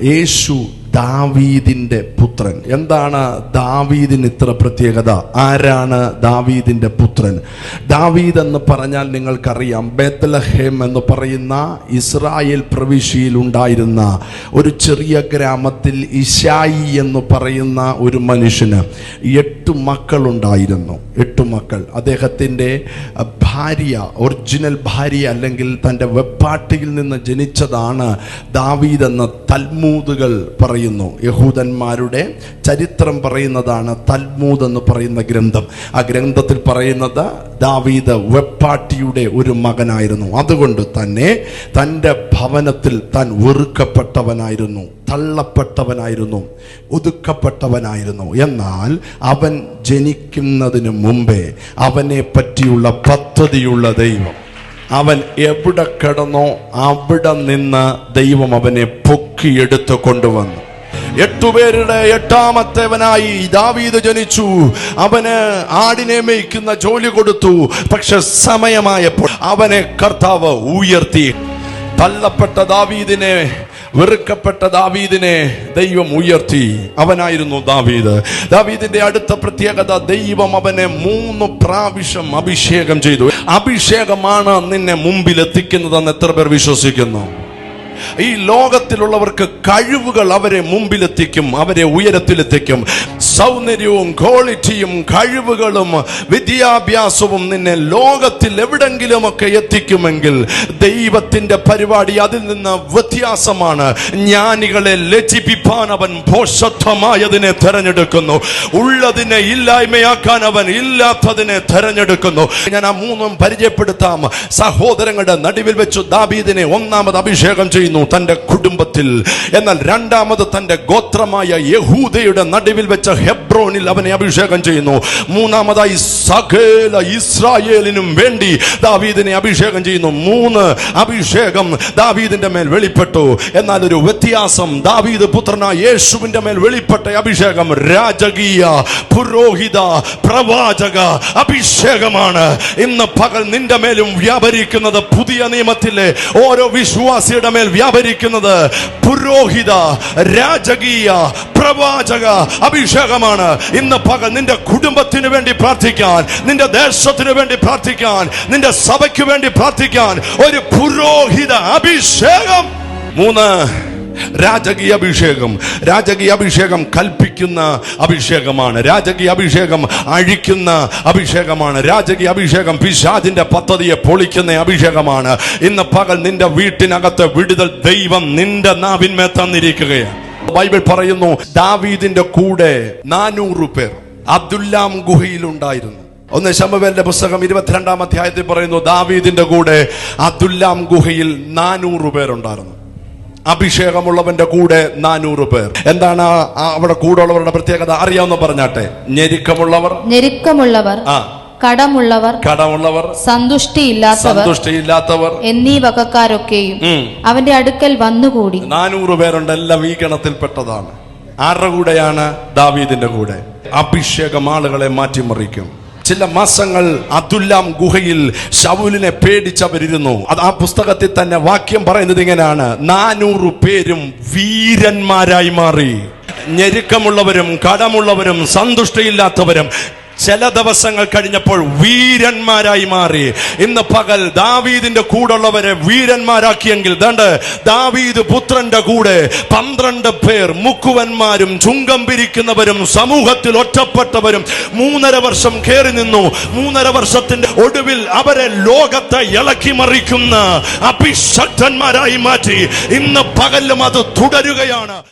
eixo ദാവീദിന്റെ പുത്രൻ. എന്താണ് ദാവീദിന് ഇത്ര പ്രത്യേകത? ആരാണ് ദാവീദിന്റെ പുത്രൻ? ദാവീദ് എന്ന് പറഞ്ഞാൽ നിങ്ങൾക്കറിയാം ബേത്തലഹേം എന്ന് പറയുന്ന ഇസ്രായേൽ പ്രവിശ്യയിൽ ഉണ്ടായിരുന്ന ഒരു ചെറിയ ഗ്രാമത്തിൽ ഇഷായി എന്ന് പറയുന്ന ഒരു മനുഷ്യന് എട്ട് മക്കളുണ്ടായിരുന്നു. എട്ട് മക്കൾ. അദ്ദേഹത്തിന്റെ ഭാര്യ ഒറിജിനൽ ഭാര്യ അല്ലെങ്കിൽ തന്റെ വെപ്പാട്ടിയിൽ നിന്ന് ജനിച്ചതാണ് ദാവീദ് എന്ന തൽമൂദുകൾ പറയുന്നു. യഹൂദന്മാരുടെ ചരിത്രം പറയുന്നതാണ് തൽമൂദ് എന്ന് പറയുന്ന ഗ്രന്ഥം. ആ ഗ്രന്ഥത്തിൽ പറയുന്നത് ദാവീദ് വെപ്പാട്ടിയുടെ ഒരു മകനായിരുന്നു. അതുകൊണ്ട് തന്നെ തന്റെ ഭവനത്തിൽ താൻ വെറുക്കപ്പെട്ടവനായിരുന്നു തള്ളപ്പെട്ടവനായിരുന്നു ഒതുക്കപ്പെട്ടവനായിരുന്നു. എന്നാൽ അവൻ ജനിക്കുന്നതിന് മുമ്പേ അവനെ പറ്റിയുള്ള പദ്ധതിയുള്ള ദൈവം. അവൻ എവിടെ കിടന്നോ അവിടെ നിന്ന് ദൈവം അവനെ പൊക്കിയെടുത്ത് കൊണ്ടുവന്നു. എട്ടുപേരുടെ എട്ടാമത്തെവനായി ദാവീദ് ജനിച്ചു. അവന് ആടിനെ മേയ്ക്കുന്ന ജോലി കൊടുത്തു. പക്ഷെ സമയമായപ്പോൾ അവനെ കർത്താവ് ഉയർത്തി. തള്ളപ്പെട്ട ദാവീദിനെ വെറുക്കപ്പെട്ട ദാവീദിനെ ദൈവം ഉയർത്തി. അവനായിരുന്നു ദാവീദ്. ദാവീദിന്റെ അടുത്ത പ്രത്യേകത ദൈവം അവനെ മൂന്ന് പ്രാവശ്യം അഭിഷേകം ചെയ്തു. അഭിഷേകമാണ് നിന്നെ മുമ്പിൽ എത്തിക്കുന്നതെന്ന് എത്ര പേർ വിശ്വസിക്കുന്നു? ഈ ലോകത്തിലുള്ളവർക്ക് കഴിവുകൾ അവരെ മുമ്പിലെത്തിക്കും അവരെ ഉയരത്തിലെത്തിക്കും. സൗന്ദര്യവും ക്വാളിറ്റിയും കഴിവുകളും വിദ്യാഭ്യാസവും നിന്നെ ലോകത്തിൽ എവിടെങ്കിലുമൊക്കെ എത്തിക്കുമെങ്കിൽ ദൈവത്തിന്റെ പരിപാടി അതിൽ നിന്ന് വ്യത്യാസമാണ്. ജ്ഞാനികളെ ലജിപ്പിപ്പാൻ അവൻ പോഷത്വമായതിനെ തെരഞ്ഞെടുക്കുന്നു. ഉള്ളതിനെ ഇല്ലായ്മയാക്കാൻ അവൻ ഇല്ലാത്തതിനെ തെരഞ്ഞെടുക്കുന്നു. ഞാൻ ആ മൂന്നും പരിചയപ്പെടുത്താം. സഹോദരങ്ങളുടെ നടുവിൽ വെച്ചു ദാബീദിനെ ഒന്നാമത് അഭിഷേകം ചെയ്യുന്നു തന്റെ കുടുംബത്തിൽ. എന്നാൽ രണ്ടാമത് തന്റെ ഗോത്രമായ യഹൂദയുടെ നടുവിൽ വെച്ച ഹെബ്രോനിൽ അവനെ അഭിഷേകം ചെയ്യുന്നു. മൂന്നാമതായി സകല ഇസ്രായേലിനും വേണ്ടി ദാവീദിനെ അഭിഷേകം ചെയ്യുന്നു. മൂന്ന് അഭിഷേകം ദാവീദിന്റെ മേൽ വെളിപ്പെട്ടു. എന്നാൽ ഒരു വ്യത്യാസം ദാവീദ് പുത്രനായ യേശുവിന്റെ മേൽ വെളിപ്പെട്ട അഭിഷേകം രാജകീയ പുരോഹിത പ്രവാചക അഭിഷേകമാണ്. ഇന്ന് പകൽ നിന്റെ മേലും വ്യാപരിക്കുന്നത് പുതിയ നിയമത്തിലെ ഓരോ വിശ്വാസിയുടെ മേൽ വ്യാപരിക്കുന്നത് പുരോഹിത രാജകീയ പ്രവാചക അഭിഷേകമാണ്. ഇന്ന് പകൽ നിന്റെ കുടുംബത്തിന് വേണ്ടി പ്രാർത്ഥിക്കാൻ നിന്റെ ദേശത്തിന് വേണ്ടി പ്രാർത്ഥിക്കാൻ നിന്റെ സഭയ്ക്ക് വേണ്ടി പ്രാർത്ഥിക്കാൻ ഒരു പുരോഹിത അഭിഷേകം. മൂന്ന് രാജകീയ അഭിഷേകം. രാജകീയ അഭിഷേകം കൽപ്പിക്കുന്ന അഭിഷേകമാണ്. രാജകീയ അഭിഷേകം അഴിക്കുന്ന അഭിഷേകമാണ്. രാജകീയ അഭിഷേകം പിശാദിന്റെ പദ്ധതിയെ പൊളിക്കുന്ന അഭിഷേകമാണ്. ഇന്ന് പകൽ നിന്റെ വീട്ടിനകത്ത് വിടുതൽ ദൈവം നിന്റെ നാവിന്മേ തന്നിരിക്കുകയാണ്. ബൈബിൾ പറയുന്നു ദാവീദിന്റെ കൂടെ നാനൂറ് പേർ അബ്ദുല്ലാം ഗുഹയിലുണ്ടായിരുന്നു ഒന്ന് ശമവേലിന്റെ പുസ്തകം ഇരുപത്തിരണ്ടാം അധ്യായത്തിൽ പറയുന്നു ദാവീദിന്റെ കൂടെ അബ്ദുല്ലാം ഗുഹയിൽ നാനൂറ് പേരുണ്ടായിരുന്നു. അഭിഷേകമുള്ളവന്റെ കൂടെ നാനൂറ് പേർ. എന്താണ് അവിടെ കൂടെ ഉള്ളവരുടെ പ്രത്യേകത? അറിയാവുന്ന പറഞ്ഞാട്ടെ. ഞെരുക്കമുള്ളവർ. ഞെരുക്കമുള്ളവർ ആ. കടമുള്ളവർ കടമുള്ളവർ. സന്തുഷ്ടിയില്ലാത്തവർ സന്തുഷ്ടിയില്ലാത്തവർ. എന്നീ വകക്കാരൊക്കെയും അവന്റെ അടുക്കൽ വന്നുകൂടി. നാനൂറ് പേരുണ്ട് എല്ലാം ഈ ഗണത്തിൽപ്പെട്ടതാണ് ആരുടെ കൂടെയാണ്? ദാവീദിന്റെ കൂടെ. അഭിഷേകം ആളുകളെ മാറ്റിമറിക്കും. ചില മാസങ്ങൾ അതുല്ലാം ഗുഹയിൽ ശൗലിനെ പേടിച്ചവരിരുന്നു. അത് ആ പുസ്തകത്തിൽ തന്നെ വാക്യം പറയുന്നത് ഇങ്ങനെയാണ്. നാനൂറ് പേരും വീരന്മാരായി മാറി. ഞെരുക്കമുള്ളവരും കടമുള്ളവരും സന്തുഷ്ടയില്ലാത്തവരും ചില ദിവസങ്ങൾ കഴിഞ്ഞപ്പോൾ വീരന്മാരായി മാറി. ഇന്ന് പകൽ ദാവീദിന്റെ കൂടെയുള്ളവരെ വീരന്മാരാക്കിയെങ്കിൽ ദണ്ട് ദാവീദ് പുത്രന്റെ കൂടെ പന്ത്രണ്ട് പേർ മുക്കുവന്മാരും ചുങ്കം പിരിക്കുന്നവരും സമൂഹത്തിൽ ഒറ്റപ്പെട്ടവരും മൂന്നര വർഷം കയറി നിന്നു. മൂന്നര വർഷത്തിന്റെ ഒടുവിൽ അവരെ ലോകത്തെ ഇളക്കി മറിക്കുന്ന അഭിശക്തന്മാരായി മാറ്റി. ഇന്ന് പകലും അത് തുടരുകയാണ്.